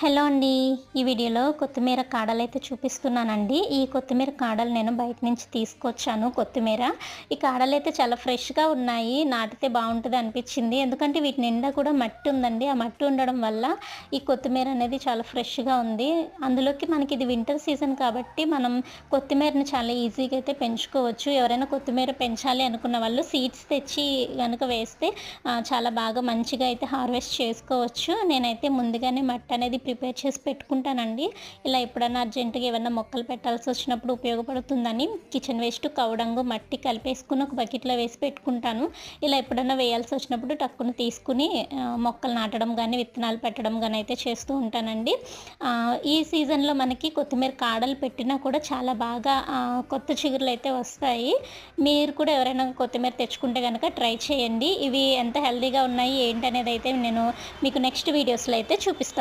Hello అండి. ఈ వీడియోలో కొత్తిమీర కాడలు అయితే చూపిస్తున్నానండి. ఈ కొత్తిమీర కాడలు నేను బయట నుంచి తీసుకొచ్చాను కొత్తిమీర. ఈ కాడలు అయితే చాలా ఫ్రెష్గా ఉన్నాయి. నాటితే బాగుంటుంది అనిపించింది. ఎందుకంటే వీటి నిండా కూడా మట్టి ఉందండి. ఆ మట్టి ఉండడం వల్ల ఈ కొత్తిమీర అనేది చాలా ఫ్రెష్గా ఉంది. అందులోకి మనకి ఇది వింటర్ సీజన్ కాబట్టి మనం కొత్తిమీరని చాలా ఈజీగా అయితే పెంచుకోవచ్చు. ఎవరైనా కొత్తిమీర పెంచాలి అనుకున్న వాళ్ళు సీడ్స్ తెచ్చి కనుక వేస్తే చాలా బాగా మంచిగా అయితే హార్వెస్ట్ చేసుకోవచ్చు. నేనైతే ముందుగానే మట్టి అనేది ప్రిపేర్ చేసి పెట్టుకుంటానండి. ఇలా ఎప్పుడైనా అర్జెంటుగా ఏమైనా మొక్కలు పెట్టాల్సి వచ్చినప్పుడు ఉపయోగపడుతుందని కిచెన్ వేస్ట్ కవడంగు మట్టి కలిపేసుకుని ఒక బకెట్లో వేసి పెట్టుకుంటాను. ఇలా ఎప్పుడైనా వేయాల్సి వచ్చినప్పుడు టక్కును తీసుకుని మొక్కలు నాటడం కానీ విత్తనాలు పెట్టడం కానీ అయితే చేస్తూ ఉంటానండి. ఈ సీజన్లో మనకి కొత్తిమీర కాడలు పెట్టినా కూడా చాలా బాగా కొత్త చిగురులు అయితే వస్తాయి. మీరు కూడా ఎవరైనా కొత్తిమీర తెచ్చుకుంటే కనుక ట్రై చేయండి. ఇవి ఎంత హెల్దీగా ఉన్నాయి ఏంటి అనేది అయితే నేను మీకు నెక్స్ట్ వీడియోస్లో అయితే చూపిస్తాను.